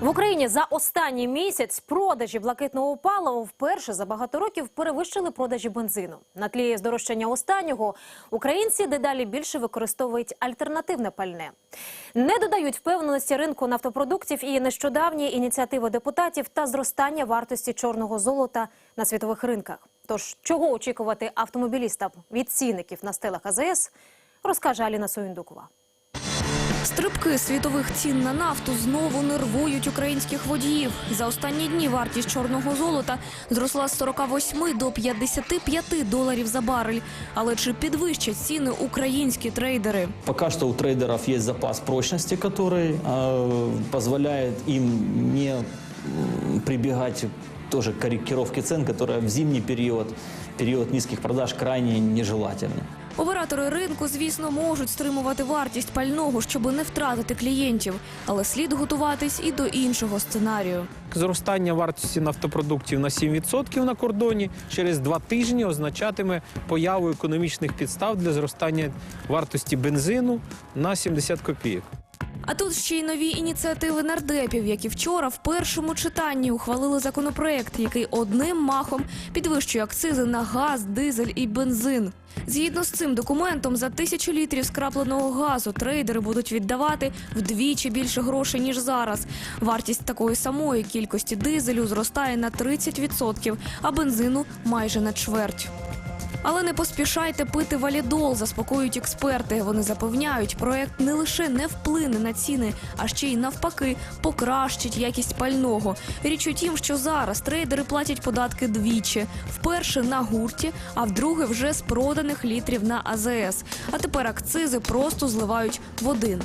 В Україні за останній місяць продажі блакитного палива вперше за багато років перевищили продажі бензину. На тлі здорожчання останнього українці дедалі більше використовують альтернативне пальне. Не додають впевненості ринку нафтопродуктів і нещодавні ініціативи депутатів та зростання вартості чорного золота на світових ринках. Тож чого очікувати автомобілістам від цінників на стелах АЗС, розкаже Аліна Союндукова. Стрибки світових цін на нафту знову нервують українських водіїв. За останні дні вартість чорного золота зросла з 48 до 55 доларів за барель. Але чи підвищать ціни українські трейдери? Пока що у трейдерів є запас прочності, який дозволяє їм не прибегать тоже к корректировке цен, которая в зимний период, период низких продаж крайне нежелательна. Оператори ринку, звісно, можуть стримувати вартість пального, щоб не втратити клієнтів, але слід готуватись і до іншого сценарію. Зростання вартості нафтопродуктів на 7% на кордоні через два тижні означатиме появу економічних підстав для зростання вартості бензину на 70 копійок. А тут ще й нові ініціативи нардепів, які вчора в першому читанні ухвалили законопроект, який одним махом підвищує акцизи на газ, дизель і бензин. Згідно з цим документом, за тисячу літрів скрапленого газу трейдери будуть віддавати вдвічі більше грошей ніж зараз. Вартість такої самої кількості дизелю зростає на 30%, а бензину майже на чверть. Але не поспішайте пити валідол, заспокоюють експерти. Вони запевняють, проект не лише не вплине на ціни, а ще й навпаки покращить якість пального. Річ у тім, що зараз трейдери платять податки двічі: вперше на гурті, а вдруге вже з проданих літрів на АЗС. А тепер акцизи просто зливають в один.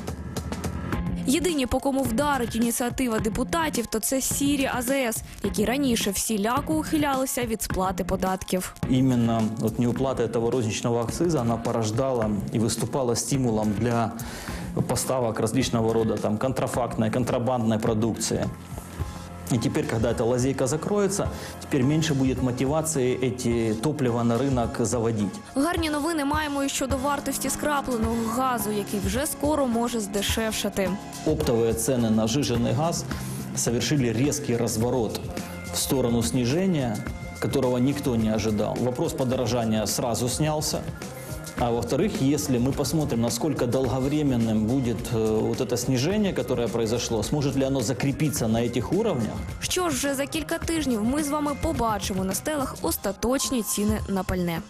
Єдині, по кому вдарить ініціатива депутатів, то це сірі АЗС, які раніше всіляко ухилялися від сплати податків. Іменно от неуплата цього розничного акциза, вона порождала і виступала стимулом для поставок различного рода там, контрафактної, контрабандної продукции. И теперь, когда эта лазейка закроется, теперь меньше будет мотивации эти топлива на рынок заводить. Гарні новини маємо і щодо вартості скрапленого газу, який вже скоро може здешевшати. Оптовые цены на жиженый газ совершили резкий разворот в сторону снижения, которого никто не ожидал. Вопрос подорожания сразу снялся. А во-вторых, если мы посмотрим, насколько долговременным будет э, вот это снижение, которое произошло, сможет ли оно закрепиться на этих уровнях, Що ж, вже за кілька тижнів ми з вами побачимо на стелах остаточні ціни на пальне.